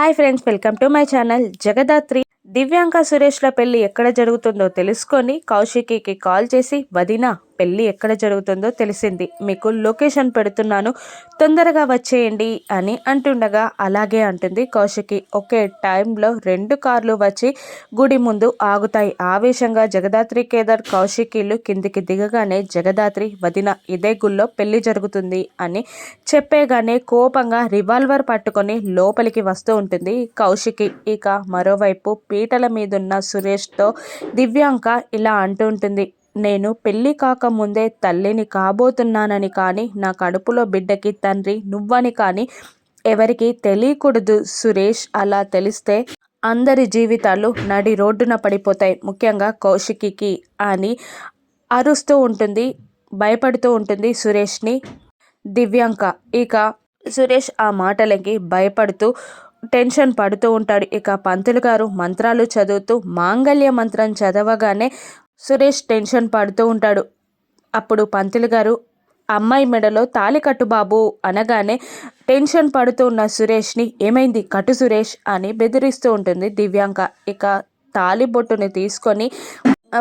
Hi friends welcome to my channel Jagadhatri. Divyanka సురేష్ల పెళ్ళి ఎక్కడ జరుగుతుందో తెలుసుకొని కౌశికికి కాల్ చేసి వదినా పెళ్ళి ఎక్కడ జరుగుతుందో తెలిసింది. మీకు లొకేషన్ పెడుతున్నాను. తొందరగా వచ్చేయండి అని అంటుండగా అలాగే అంటుంది కౌశికి. ఒకే టైంలో రెండు కార్లు వచ్చి గుడి ముందు ఆగుతాయి. ఆవేశంగా జగదాత్రి కేదార్ కౌశికీలు కిందికి దిగగానే జగదాత్రి వదిన ఇదే గుళ్ళో పెళ్ళి జరుగుతుంది అని చెప్పేగానే కోపంగా రివాల్వర్ పట్టుకొని లోపలికి వస్తూ ఉంటుంది కౌశికి. ఇక మరోవైపు పీటల మీదున్న సురేష్తో దివ్యాంక ఇలా అంటూ ఉంటుంది నేను పెళ్ళి కాకముందే తల్లిని కాబోతున్నానని కానీ నా కడుపులో బిడ్డకి తండ్రి నువ్వని కానీ ఎవరికి తెలియకూడదు సురేష్. అలా తెలిస్తే అందరి జీవితాలు నడి రోడ్డున పడిపోతాయి. ముఖ్యంగా కౌశికికి అని అరుస్తూ ఉంటుంది భయపడుతూ ఉంటుంది సురేష్ని. దివ్యాంక ఇక సురేష్ ఆ మాటలకి భయపడుతూ టెన్షన్ పడుతూ ఉంటాడు. ఇక పంతులు గారు మంత్రాలు చదువుతూ మాంగళ్య మంత్రం చదవగానే సురేష్ టెన్షన్ పడుతూ ఉంటాడు. అప్పుడు పంతులు గారు అమ్మాయి మెడలో తాలి కట్టు బాబు అనగానే టెన్షన్ పడుతూ ఉన్న సురేష్ని ఏమైంది? కట్టు సురేష్ అని బెదిరిస్తూ ఉంటుంది దివ్యాంక. ఇక తాలి బొట్టుని తీసుకొని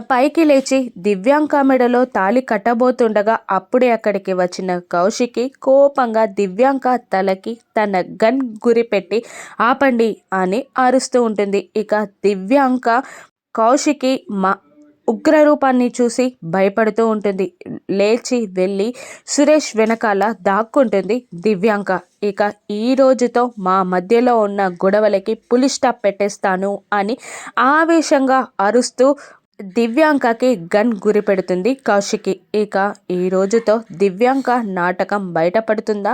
పైకి లేచి దివ్యాంక మెడలో తాలి కట్టబోతుండగా అప్పుడే అక్కడికి వచ్చిన కౌశికి కోపంగా దివ్యాంక తలకి తన గన్ గురిపెట్టి ఆపండి అని అరుస్తూ ఉంటుంది. ఇక దివ్యాంక కౌశికి మా ఉగ్రరూపాన్ని చూసి భయపడుతూ ఉంటుంది. లేచి వెళ్ళి సురేష్ వెనకాల దాక్కుంటుంది దివ్యాంక. ఇక ఈ రోజుతో మా మధ్యలో ఉన్న గొడవలకి పులి స్టాప్ పెట్టేస్తాను అని ఆవేశంగా అరుస్తూ దివ్యాంకకి గన్ గురి పెడుతుంది కౌశికి. ఇక ఈ రోజుతో దివ్యాంక నాటకం బయటపడుతుందా?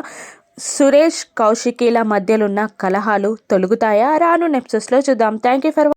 సురేష్ కౌశికీల మధ్యలున్న కలహాలు తొలుగుతాయా? రాను నెప్సెస్లో చూద్దాం. Thank you for